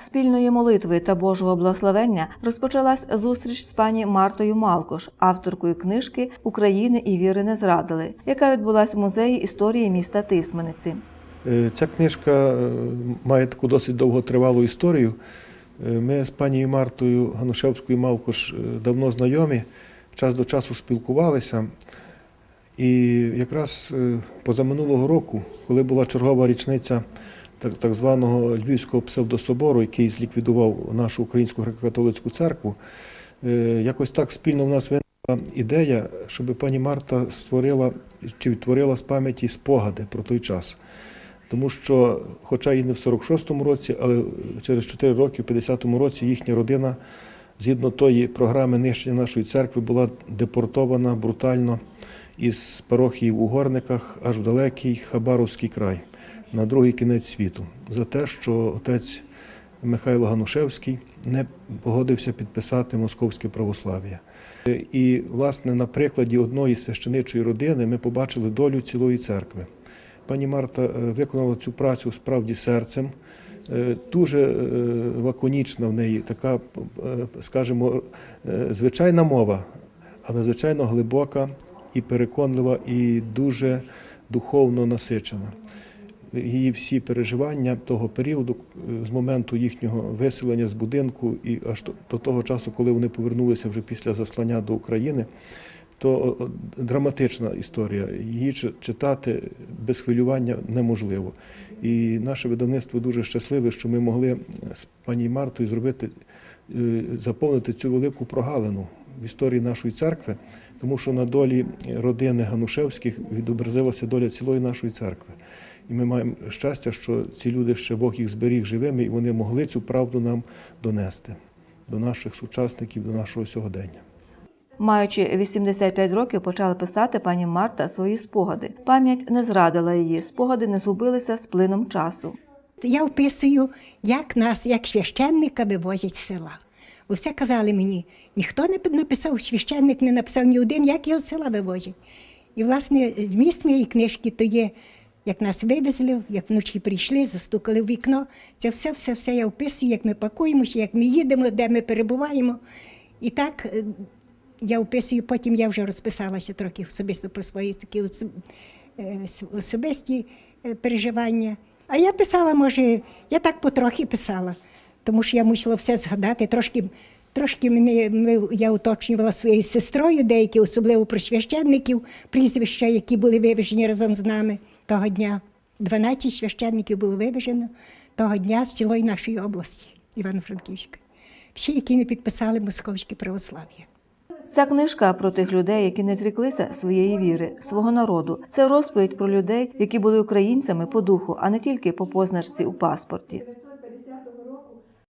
спільної молитви та Божого благословення розпочалась зустріч з пані Мартою Малкош, авторкою книжки України і віри не зрадили, яка відбулась в музеї історії міста Тисмениці. Е, Ця книжка е, має таку досить довготривалу історію. Е, Ми з пані Мартою Ганушевською Малкош давно знайомі, час до часу спілкувалися. І якраз позаминулого року, коли була чергова річниця так, так званого Львівського псевдособору, який зліквідував нашу українську греко-католицьку церкву, е, якось так спільно в нас виникла ідея, щоб пані Марта створила чи відтворила з пам'яті спогади про той час. Тому що, хоча і не в 46-му році, але через 4 роки, в 50-му році, їхня родина, згідно тої програми нищення нашої церкви, була депортована брутально із парохії в Угорниках аж в далекий Хабаровський край на другий кінець світу за те, що отець Михайло Ганушевський не погодився підписати московське православ'я. І, власне, на прикладі одної священичої родини ми побачили долю цілої церкви. Пані Марта е, виконала цю працю справді серцем. Е, Дуже е, лаконічна в неї така, скажімо, звичайна мова, але надзвичайно глибока і переконлива, і дуже духовно насичена. Її всі переживання того періоду, е, з моменту їхнього виселення з будинку і аж до- того часу, коли вони повернулися вже після заслання до України, то драматична історія. Її читати без хвилювання неможливо. І наше видавництво дуже щасливе, що ми могли з пані Мартою зробити, е, заповнити цю велику прогалину в історії нашої церкви, тому що на долі родини Ганушевських відобразилася доля цілої нашої церкви. І ми маємо щастя, що ці люди ще Бог їх зберіг живими, і вони могли цю правду нам донести до наших сучасників, до нашого сьогодення. Маючи 85 років, почала писати пані Марта свої спогади. Пам'ять не зрадила її, спогади не згубилися з плином часу. Я описую, як нас, як священника, вивозять з села. Все казали мені, ніхто не написав, священник не написав ні один, як його з села вивозять. І, власне, зміст моєї книжки то є, як нас вивезли, як вночі прийшли, застукали в вікно. Це все, все, все я описую, як ми пакуємося, як ми їдемо, де ми перебуваємо. І так е, я описую, потім я вже розписалася трохи особисто про свої такі е, особисті е, переживання. А я писала, може, я так потрохи писала, тому що я мусила все згадати. Трошки, трошки мене, ми, я уточнювала своєю сестрою, деякі, особливо про священників, прізвища, які були вивезені разом з нами того дня. 12 священників було вивезено того дня з цілої нашої області, Івано-Франківської. Всі, які не підписали московське православ'я. Ця книжка про тих людей, які не зріклися своєї віри, свого народу. Це розповідь про людей, які були українцями по духу, а не тільки по позначці у паспорті.